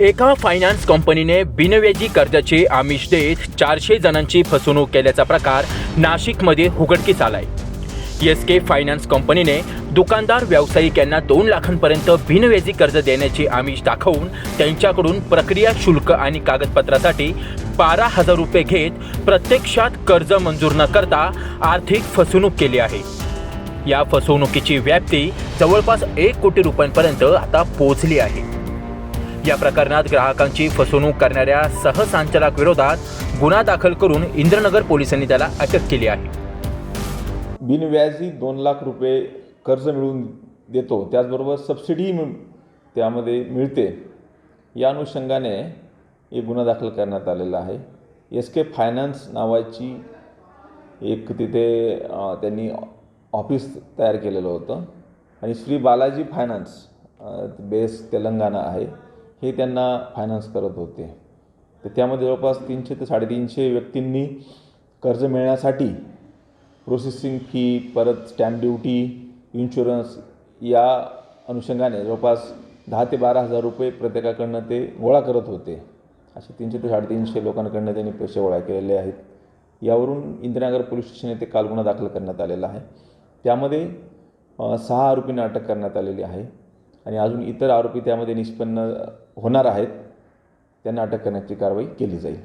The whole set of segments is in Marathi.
एका फायनान्स कंपनीने बिनव्याजी कर्जाचे आमिष देत चारशे जणांची फसवणूक केल्याचा प्रकार नाशिकमध्ये उघडकीस आलाय. एस के फायनान्स कंपनीने दुकानदार व्यावसायिक यांना दोन लाखांपर्यंत बिनव्याजी कर्ज देण्याचे आमिष दाखवून त्यांच्याकडून प्रक्रिया शुल्क आणि कागदपत्रासाठी बारा हजार रुपये घेत प्रत्यक्षात कर्ज मंजूर न करता आर्थिक फसवणूक केली आहे. या फसवणुकीची व्याप्ती जवळपास एक कोटी रुपयांपर्यंत आता पोहोचली आहे. या प्रकरणात ग्राहकांची फसवणूक करणाऱ्या सहसंचालक विरोधात गुन्हा दाखल करून इंद्रनगर पोलिसांनी त्याला अटक केली आहे. बिनव्याजी दोन लाख रुपये कर्ज मिळवून देतो त्याचबरोबर सबसिडी त्यामध्ये मिळते. या अनुषंगाने एक गुन्हा दाखल करण्यात आलेला आहे. एस के फायनान्स नावाची एक तिथे त्यांनी ऑफिस तयार केलेलं होतं. आणि श्री बालाजी फायनान्स बेस तेलंगणा आहे. हे त्यांना फायनान्स करत होते. तर त्यामध्ये जवळपास तीनशे ते साडेतीनशे व्यक्तींनी कर्ज मिळण्यासाठी प्रोसेसिंग फी परत स्टॅम्प ड्युटी इन्शुरन्स या अनुषंगाने जवळपास दहा ते बारा हजार रुपये प्रत्येकाकडनं ते गोळा करत होते. असे तीनशे ते साडेतीनशे लोकांकडनं त्यांनी पैसे गोळा केलेले आहेत. यावरून इंदिरानगर पोलीस स्टेशन येथे काल गुन्हा दाखल करण्यात आलेला आहे. त्यामध्ये सहा आरोपींना अटक करण्यात आलेली आहे. आणि अजून इतर आरोपी त्यामध्ये निष्पन्न होणार आहेत. त्यांना अटक करण्याची कारवाई केली जाईल.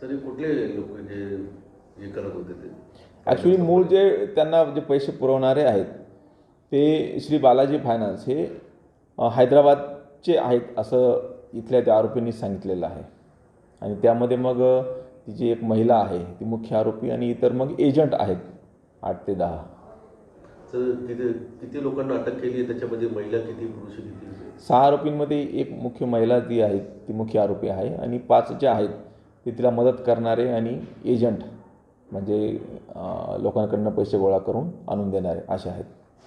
सर कुठले लोक जे हे करत होते ते? ॲक्च्युली मूळ जे त्यांना जे पैसे पुरवणारे आहेत ते श्री बालाजी फायनान्स हे हैदराबादचे आहेत असं इथल्या त्या आरोपींनी सांगितलेलं आहे. आणि त्यामध्ये मग ती जी एक महिला आहे ती मुख्य आरोपी आणि इतर मग एजंट आहेत आठ ते दहा. सर तिथे किती लोकांना अटक केली आहे? त्याच्यामध्ये महिला किती पुरुष किती? सहा आरोपींमध्ये एक मुख्य महिला जी आहे ती मुख्य आरोपी आहे आणि पाच जे आहेत ते तिला मदत करणारे आणि एजंट म्हणजे लोकांकडनं पैसे गोळा करून आणून देणारे असे आहेत.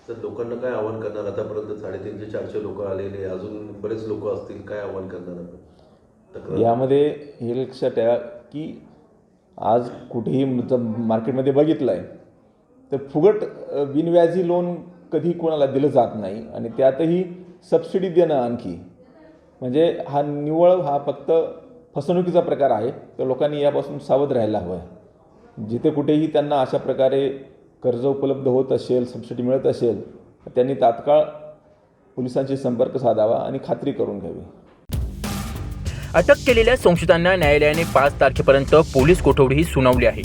तर लोकांना काय आव्हान करणार? आतापर्यंत साडेतीनशे चारशे लोक आलेले अजून बरेच लोक असतील काय आव्हान करणार आपण? यामध्ये हे लक्षात ठेवा की आज कुठेही मार्केटमध्ये बघितलं आहे तर फुगट बिनव्याजी लोन कधी कोणाला दिलं जात नाही आणि त्यातही सबसिडी देणं आणखी. म्हणजे हा निव्वळ हा फक्त फसवणुकीचा प्रकार आहे. तर लोकांनी यापासून सावध राहायला हवं. आहे जिथे कुठेही त्यांना अशा प्रकारे कर्ज उपलब्ध होत असेल सबसिडी मिळत असेल तर त्यांनी तात्काळ पोलिसांशी संपर्क साधावा आणि खात्री करून घ्यावी. अटक केलेल्या संशयितांना न्यायालयाने पाच तारखेपर्यंत पोलीस कोठडी सुनावली आहे.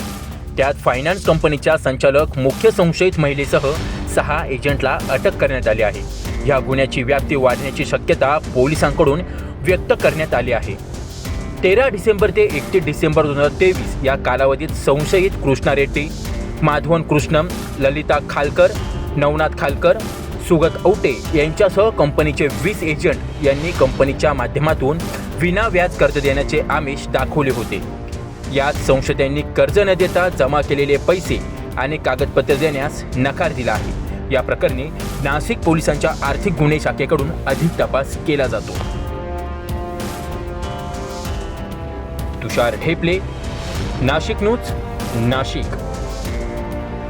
त्यात फायनान्स कंपनीच्या संचालक मुख्य संशयित महिलेसह सहा एजंटला अटक करण्यात आली आहे. या गुन्ह्याची व्याप्ती वाढण्याची शक्यता पोलिसांकडून व्यक्त करण्यात आली आहे. तेरा डिसेंबर ते एकतीस डिसेंबर दोन हजार तेवीस या कालावधीत संशयित कृष्णा रेड्डी माधवन कृष्णम ललिता खालकर नवनाथ खालकर सुगत औटे यांच्यासह कंपनीचे वीस एजंट यांनी कंपनीच्या माध्यमातून विना व्याज कर्ज देण्याचे आमिष दाखवले होते. यात संशयितांनी कर्ज न देता जमा केलेले पैसे आणि कागदपत्र देण्यास नकार दिला आहे. या प्रकरणी नाशिक पोलिसांच्या आर्थिक गुन्हे शाखेकडून अधिक तपास केला जातो. तुषार ढेपले नाशिक न्यूज नाशिक.